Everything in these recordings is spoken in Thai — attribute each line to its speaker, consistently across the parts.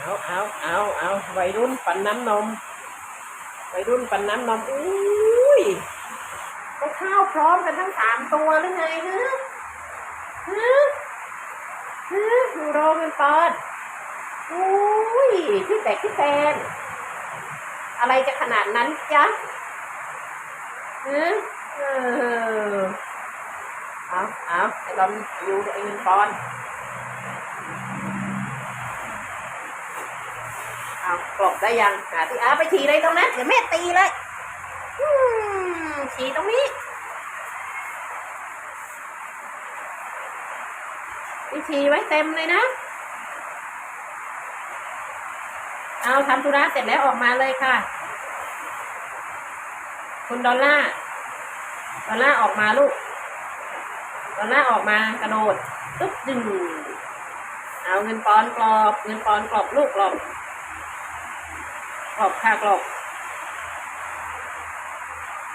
Speaker 1: เอาเอาเอาเอาวัยรุ่นปั่นน้ำนมวัยรุ่นปั่นน้ำนมอุ้ยก็ข้าวพร้อมกันทั้งสามตัวหรือไงฮะฮะฮะดูโรมันเปิดอุ้ยที่แตกที่แตนอะไรจะขนาดนั้นจ๊ะฮะเออเอาเอาไอ้ลอมอยู่ไอ้เงินปอน เอากรอบได้ยังหาที่อาไปฉี่เลยตรงนั้นเดี๋ยวแม่ตีเลยฉี่ตรงนี้ไปฉี่ไว้เต็มเลยนะ เอาทำธุระเสร็จแล้วออกมาเลยค่ะ คุณดอลล่าดอลล่าออกมาลูกดอลล่าออกมากระโดด ตุ๊บดึงเอาเงินปอนกรอบ เงินปอนกรอบลูกกรอบ กรอบค่ะกรอบ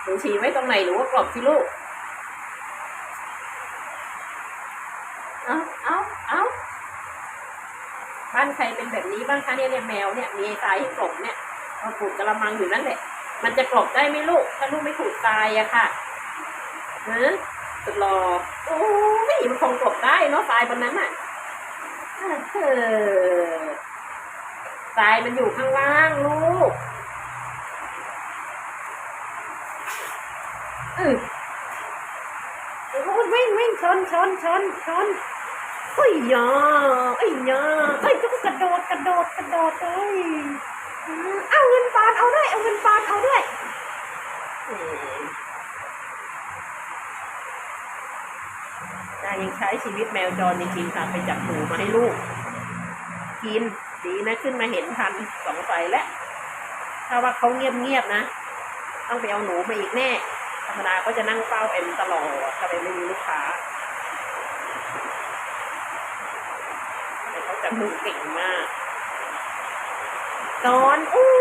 Speaker 1: หนูฉีไว้ตรงไหนหรือว่ากรอบที่ลูก เอาเอาเอาบ้านใครเป็นแบบนี้บ้างคะเนี่ยเนี่ยแมวเนี่ยมีทรายให้กลบเนี่ยเอาถูกกระมังอยู่นั่นแหละ มันจะกลบได้ไหมลูก ถ้าลูกไม่ถูกทรายอะค่ะฮะสุดรอโอ้ยมันคงกลบได้เนาะทรายบนนั้นอะเออทรายมันอยู่ข้างล่างลูก เออโอ้โหวิ่งวิ่งชนชนชนชนเฮ้ยยาไอ้ยยาเอ้ยต้องกระโดดกระโดดกระโดดเอ้ยอืมเอาเงินปอนเอาด้วยเอาเงินปอนเอาด้วยอืมยายยังใช้ชีวิตแมวจรจริงๆค่ะไปจับหนูมาให้ลูก กินดีนะขึ้นมาเห็นทันสองไฟแล้วถ้าว่าเขาเงียบๆนะ ต้องไปเอาหนูมาอีกแน่ รรมดาก็จะนั่งเฝ้าเอ็มตลอดถ้าไมไม่มีลูกค้าแต่เขาจะมือเก่งมากนอนอู้